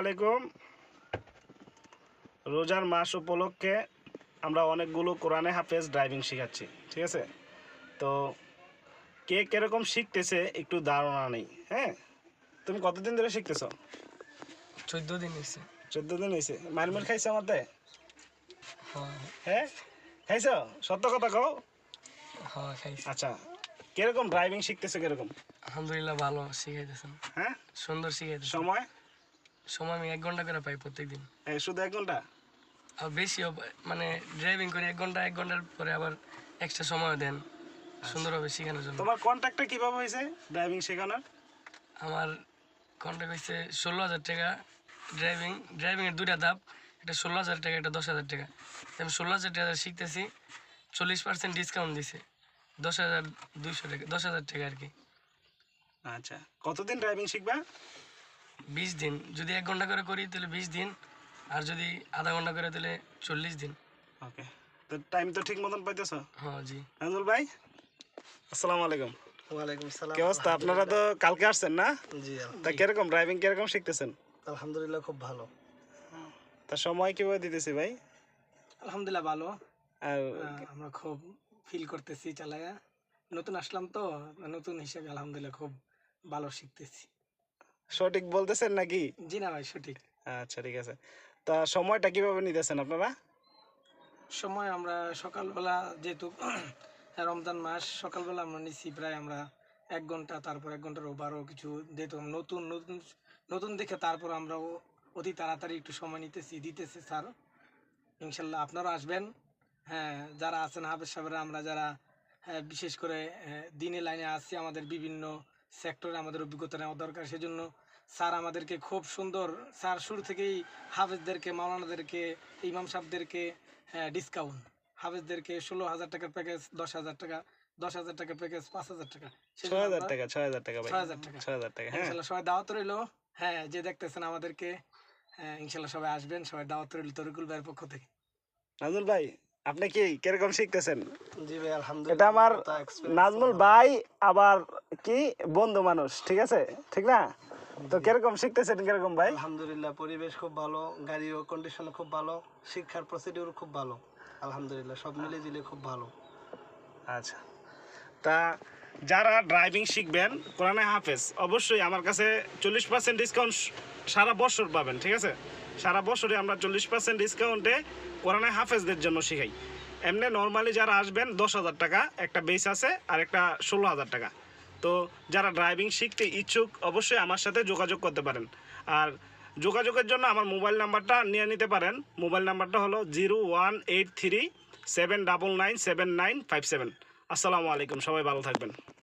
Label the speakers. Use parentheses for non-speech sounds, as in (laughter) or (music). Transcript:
Speaker 1: আলাইকুম। রোজার মাস উপলক্ষে আমরা অনেকগুলো কোরআনে হাফেজ ড্রাইভিং শেখাচ্ছি ঠিক আছে? তো কে কীরকম শিখতেছে একটু ধারণা নেই হ্যাঁ? তুমি কতদিন ধরে শিখতেছো?
Speaker 2: চোদ্দ দিন হয়েছে
Speaker 1: চোদ্দ দিন হয়েছে মারমির খাইছো আমাদের
Speaker 2: হ্যাঁ।
Speaker 1: হ্যাঁ? খাইছো? সত্য কথা কও।
Speaker 2: হ্যাঁ খাইছি।
Speaker 1: আচ্ছা কীরকম ড্রাইভিং শিখতেছো কীরকম?
Speaker 2: আলহামদুলিল্লাহ ভালো শিখাইতেছেন।
Speaker 1: হ্যাঁ?
Speaker 2: সুন্দর শিখাইতেছেন।
Speaker 1: সময়?
Speaker 2: সময় আমি এক ঘণ্টা করে পাই প্রত্যেক দিন
Speaker 1: শুধু এক ঘণ্টা?
Speaker 2: আর পাই। মানে ড্রাইভিং করে এক ঘণ্টা এক ঘণ্টার পরে আবার এক্সট্রা সময় দেন। সুন্দরভাবে শেখানোর জন্য।
Speaker 1: তোমার কন্ট্যাক্টটা কীভাবে হয়েছে ড্রাইভিং শেখানোর?
Speaker 2: আমার কন্ট্যাক্ট হয়েছে ষোলো হাজার টাকা ড্রাইভিং ড্রাইভিংয়ের দুইটা ধাপ একটা ষোলো হাজার টাকা একটা দশ হাজার টাকা। আমি ষোলো হাজার টাকা শিখতেছি চল্লিশ পার্সেন্ট ডিসকাউন্ট দিছে। দশ হাজার দুইশো টাকা দশ হাজার টাকা আর কি।
Speaker 1: আচ্ছা। কতদিন ড্রাইভিং শিখবা?
Speaker 2: বিশ দিন। যদি এক ঘণ্টা করে করি তাহলে বিশ দিন। আর যদি আধা ঘণ্টা করে তাহলে চল্লিশ দিন।
Speaker 1: ওকে। তো টাইম তো ঠিক মতন পাইতেছো?
Speaker 2: হ্যাঁ জি।
Speaker 1: নাজুল ভাই আসসালামু আলাইকুম।
Speaker 3: ওয়ালাইকুম সালাম
Speaker 1: কি অবস্থা? আপনারা তো কালকে আসছেন না?
Speaker 3: জি
Speaker 1: তা কীরকম? ড্রাইভিং কীরকম শিখতেছেন?
Speaker 3: আলহামদুলিল্লাহ খুব ভালো।
Speaker 1: তা সময় কীভাবে দিতেছি ভাই?
Speaker 3: আলহামদুলিল্লাহ ভালো।
Speaker 1: আর
Speaker 3: আমরা খুব ফিল করতেছি চালায়া। নতুন আসলাম তো নতুন হিসেবে আলহামদুলিল্লাহ খুব ভালো শিখতেছি।
Speaker 1: সঠিক বলতেছেন নাকি?
Speaker 3: জি না ভাই সঠিক।
Speaker 1: আচ্ছা ঠিক আছে। তা সময়টা কীভাবে নিতেছেন আপনারা?
Speaker 3: সময় আমরা সকালবেলা যেহেতু (coughs) রমজান মাস সকালবেলা আমরা নিচ্ছি প্রায় আমরা এক ঘণ্টা তারপর এক ঘণ্টার ওভারও কিছু যেহেতু নতুন নতুন নতুন দেখে তারপর আমরা অতি তাড়াতাড়ি একটু সময় নিতেছি দিতেছি স্যার। ইনশাল্লাহ আপনারা আসবেন। হ্যাঁ যারা আছেন হাফেজ সাহেবরা আমরা যারা হ্যাঁ, বিশেষ করে হ্যাঁ, দিনে লাইনে আসছি আমাদের বিভিন্ন সেক্টরে আমাদের অভিজ্ঞতা নেওয়া দরকার। সেজন্য স্যার আমাদেরকে খুব সুন্দর স্যার শুরু থেকেই হাফেজদেরকে মাওলানাদেরকে ইমাম সাহেবদেরকে ডিসকাউন্ট হাফেজদেরকে ষোলো হাজার টাকার প্যাকেজ দশ হাজার টাকা দশ হাজার টাকার প্যাকেজ পাঁচ হাজার টাকা।
Speaker 1: ছয় হাজার টাকা ছয় হাজার টাকা
Speaker 3: ছয় হাজার টাকা।
Speaker 1: ছয় হাজার টাকা
Speaker 3: ইনশাল্লাহ সবাই দাওয়াত রইল। হ্যাঁ যে দেখতেছেন আমাদেরকে হ্যাঁ ইনশাল্লাহ সবাই আসবেন সবাই দাওয়াত রইল তরিকুল ভাইয়ের পক্ষ থেকে।
Speaker 1: নাজুল ভাই আপনি কি কীরকম শিখতেছেন?
Speaker 3: জি ভাই আলহামদুলিল্লাহ
Speaker 1: এটা আমার নাজমুল ভাই আবার কি বন্ধু মানুষ ঠিক আছে? ঠিক না? তো কীরকম শিখতেছেন কীরকম ভাই?
Speaker 4: আলহামদুলিল্লাহ পরিবেশ খুব ভালো গাড়িও কন্ডিশন খুব ভালো শিক্ষার প্রসিডিউর খুব ভালো আলহামদুলিল্লাহ সব মিলে জিলে খুব ভালো।
Speaker 1: আচ্ছা। তা যারা ড্রাইভিং শিখবেন কোরআনে হাফেজ অবশ্যই আমার কাছে চল্লিশ পার্সেন্ট ডিসকাউন্ট সারা বছর পাবেন ঠিক আছে? সারা বছরে আমরা চল্লিশ পার্সেন্ট ডিসকাউন্টে কোরআনে হাফেজদের জন্য শিখাই। এমনি নর্মালি যারা আসবেন দশ হাজার টাকা একটা বেস আছে আর একটা ষোলো হাজার টাকা। তো যারা ড্রাইভিং শিখতে ইচ্ছুক অবশ্যই আমার সাথে যোগাযোগ করতে পারেন। আর যোগাযোগের জন্য আমার মোবাইল নাম্বারটা নিয়ে নিতে পারেন। মোবাইল নাম্বারটা হলো zero one eight three seven double nine seven nine five seven আসসালামু আলাইকুম, সবাই ভালো থাকবেন।